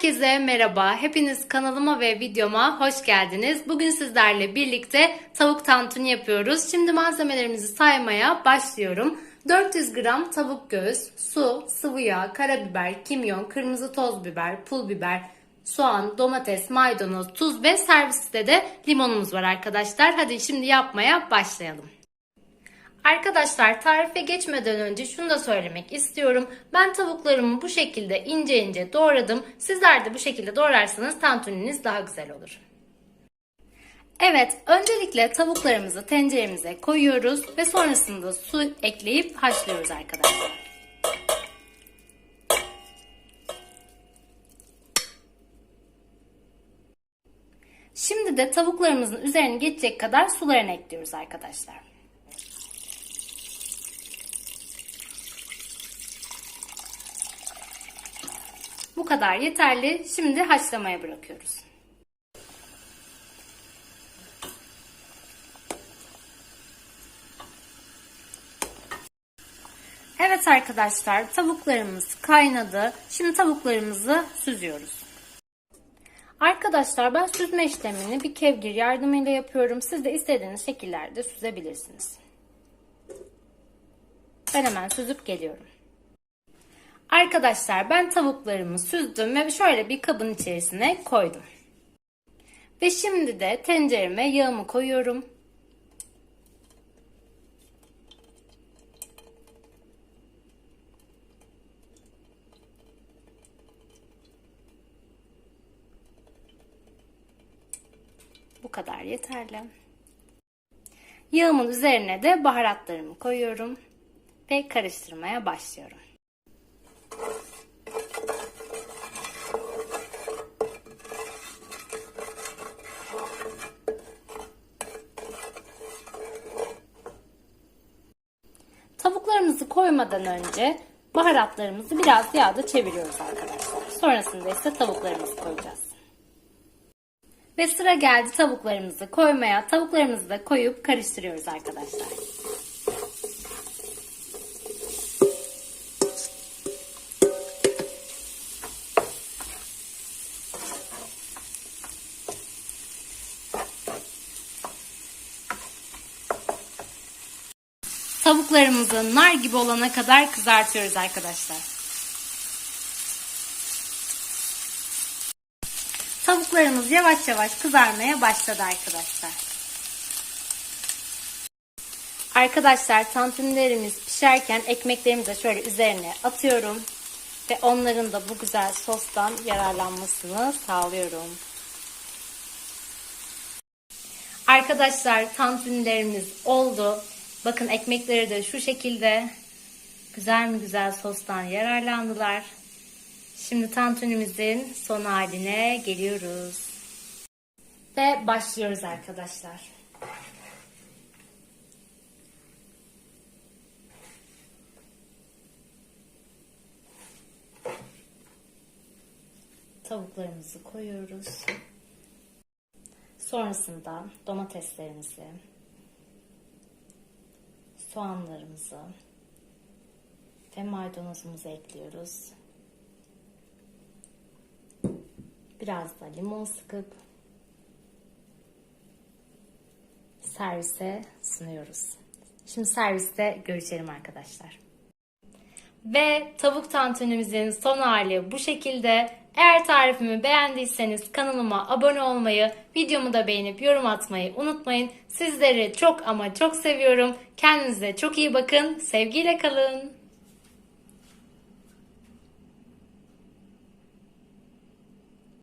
Herkese merhaba. Hepiniz kanalıma ve videoma hoş geldiniz. Bugün sizlerle birlikte tavuk tantuni yapıyoruz. Şimdi malzemelerimizi saymaya başlıyorum. 400 gram tavuk göğüs, su, sıvı yağ, karabiber, kimyon, kırmızı toz biber, pul biber, soğan, domates, maydanoz, tuz ve serviste de limonumuz var arkadaşlar. Hadi şimdi yapmaya başlayalım. Arkadaşlar tarife geçmeden önce şunu da söylemek istiyorum. Ben tavuklarımı bu şekilde ince ince doğradım. Sizler de bu şekilde doğrarsanız tantuniniz daha güzel olur. Evet, öncelikle tavuklarımızı tenceremize koyuyoruz ve sonrasında su ekleyip haşlıyoruz arkadaşlar. Şimdi de tavuklarımızın üzerine geçecek kadar sularını ekliyoruz arkadaşlar. Bu kadar yeterli. Şimdi haşlamaya bırakıyoruz. Evet arkadaşlar tavuklarımız kaynadı. Şimdi tavuklarımızı süzüyoruz. Arkadaşlar ben süzme işlemini bir kevgir yardımıyla yapıyorum. Siz de istediğiniz şekillerde süzebilirsiniz. Ben hemen süzüp geliyorum. Arkadaşlar ben tavuklarımı süzdüm ve şöyle bir kabın içerisine koydum. Ve şimdi de tencereme yağımı koyuyorum. Bu kadar yeterli. Yağımın üzerine de baharatlarımı koyuyorum ve karıştırmaya başlıyorum. Tavuklarımızı koymadan önce baharatlarımızı biraz yağda çeviriyoruz arkadaşlar. Sonrasında ise tavuklarımızı koyacağız. Ve sıra geldi tavuklarımızı koymaya. Tavuklarımızı da koyup karıştırıyoruz arkadaşlar. Tavuklarımızı nar gibi olana kadar kızartıyoruz arkadaşlar. Tavuklarımız yavaş yavaş kızarmaya başladı arkadaşlar. Arkadaşlar tantunilerimiz pişerken ekmeklerimizi de şöyle üzerine atıyorum. Ve onların da bu güzel sostan yararlanmasını sağlıyorum. Arkadaşlar tantunilerimiz oldu. Bakın ekmekleri de şu şekilde güzel mi güzel sostan yararlandılar. Şimdi tantunimizin son haline geliyoruz. Ve başlıyoruz arkadaşlar. Tavuklarımızı koyuyoruz. Sonrasında domateslerimizi, soğanlarımızı ve maydanozumuzu ekliyoruz. Biraz da limon sıkıp servise sunuyoruz. Şimdi serviste görüşelim arkadaşlar. Ve tavuk tantunimizin son hali bu şekilde. Eğer tarifimi beğendiyseniz kanalıma abone olmayı, videomu da beğenip yorum atmayı unutmayın. Sizleri çok ama çok seviyorum. Kendinize çok iyi bakın. Sevgiyle kalın.